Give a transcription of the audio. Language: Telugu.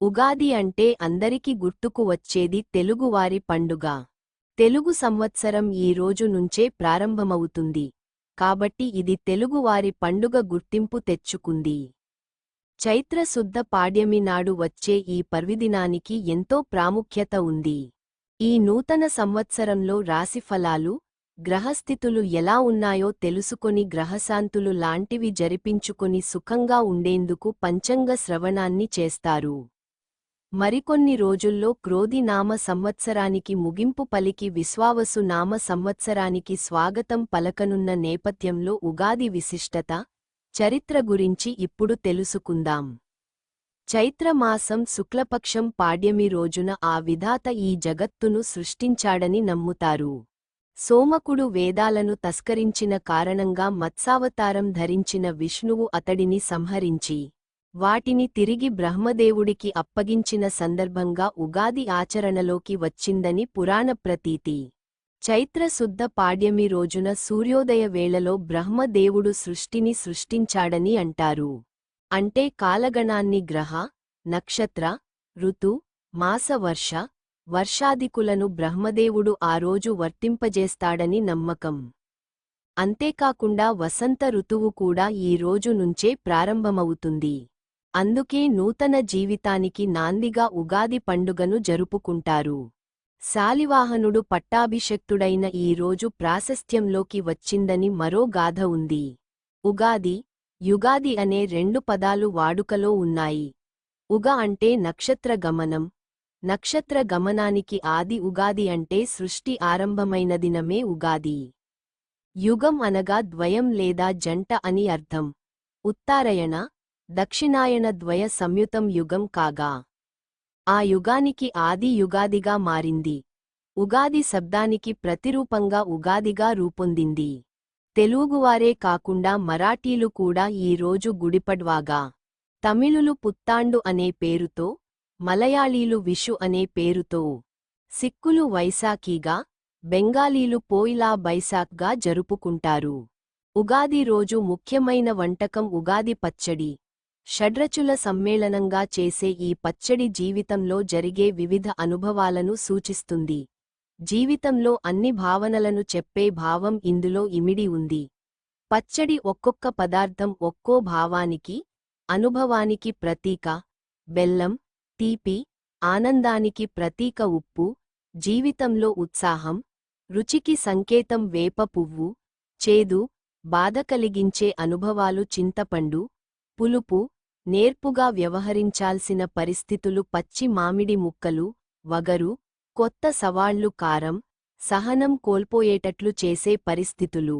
ఉగాది అంటే అందరికి గుర్తుకు వచ్చేది తెలుగువారి పండుగ. తెలుగు సంవత్సరం ఈ రోజు నుంచే ప్రారంభమవుతుంది. కాబట్టి ఇది తెలుగువారి పండుగ గుర్తింపు తెచ్చుకుంది. చైత్రశుద్ధ పాడ్యమి నాడు వచ్చే ఈ పర్విదినానికి ఎంతో ప్రాముఖ్యత ఉంది. ఈ నూతన సంవత్సరంలో రాశిఫలాలు గ్రహస్థితులు ఎలా ఉన్నాయో తెలుసుకొని గ్రహశాంతులు లాంటివి జరిపించుకొని సుఖంగా ఉండేందుకు పంచంగ శ్రవణాన్ని చేస్తారు. మరికొన్ని రోజుల్లో క్రోధి నామ సంవత్సరానికి ముగింపు పలికి విశ్వావసు నామ సంవత్సరానికి స్వాగతం పలకనున్న నేపథ్యంలో ఉగాది విశిష్టత చరిత్ర గురించి ఇప్పుడు తెలుసుకుందాం. చైత్రమాసం శుక్లపక్షం పాడ్యమి రోజున ఆ విధాత ఈ జగత్తును సృష్టించాడని నమ్ముతారు. సోమకుడు వేదాలను తస్కరించిన కారణంగా మత్సావతారం ధరించిన విష్ణువు అతడిని సంహరించి వాటిని తిరిగి బ్రహ్మదేవుడికి అప్పగించిన సందర్భంగా ఉగాది ఆచరణలోకి వచ్చిందని పురాణ ప్రతీతి. చైత్రశుద్ధ పాడ్యమి రోజున సూర్యోదయ వేళలో బ్రహ్మదేవుడు సృష్టిని సృష్టించాడని అంటారు. అంటే కాలగణాన్ని గ్రహ నక్షత్ర ఋతు మాస వర్ష వర్షాదికులను బ్రహ్మదేవుడు ఆ రోజు వర్తింపజేస్తాడని నమ్మకం. అంతేకాకుండా వసంత ఋతువు కూడా ఈ రోజు నుంచే ప్రారంభమవుతుంది. అందుకే నూతన జీవితానికి నాందిగా ఉగాది పండుగను జరుపుకుంటారు. శాలివాహనుడు పట్టాభిషక్తుడైన ఈ రోజు ప్రాశస్త్యంలోకి వచ్చిందని మరో గాథ ఉంది. ఉగాది యుగాది అనే రెండు పదాలు వాడుకలో ఉన్నాయి. ఉగ అంటే నక్షత్ర గమనం నక్షత్ర గమనానికి ఆది ఉగాది అంటే సృష్టి ఆరంభమైన దినమే ఉగాది. యుగం అనగా ద్వయం లేదా జంట అని అర్థం. ఉత్తారయణ దక్షిణాయన ద్వయ సంయుతం యుగం కాగా. ఆ యుగానికి ఆది యుగాదిగా మారింది. ఉగాది శబ్దానికి ప్రతిరూపంగా ఉగాదిగా రూపొందింది. తెలుగువారే కాకుండా మరాఠీలు కూడా ఈ రోజు గుడిపడ్వాగా. తమిళులు పుత్తాండు అనే పేరుతో మలయాళీలు విషు అనే పేరుతో సిక్కులు వైశాఖీగా బెంగాలీలు పోయిలా బైశాఖ్గా జరుపుకుంటారు. ఉగాది రోజు ముఖ్యమైన వంటకం ఉగాది పచ్చడి. షడ్రచుల సమ్మేళనంగా చేసే ఈ పచ్చడి జీవితంలో జరిగే వివిధ అనుభవాలను సూచిస్తుంది. జీవితంలో అన్ని భావనలను చెప్పే భావం ఇందులో ఇమిడి ఉంది. పచ్చడి ఒక్కొక్క పదార్థం ఒక్కో భావానికి అనుభవానికి ప్రతీక బెల్లం తీపి ఆనందానికి ప్రతీక ఉప్పు జీవితంలో ఉత్సాహం రుచికి సంకేతం వేప పువ్వు చేదు బాధ కలిగించే అనుభవాలు చింతపండు పులుపు నేర్పుగా వ్యవహరించాల్సిన పరిస్థితులు పచ్చి మామిడి ముక్కలు వగరు కొత్త సవాళ్ళు కారం సహనం కోల్పోయేటట్లు చేసే పరిస్థితులు.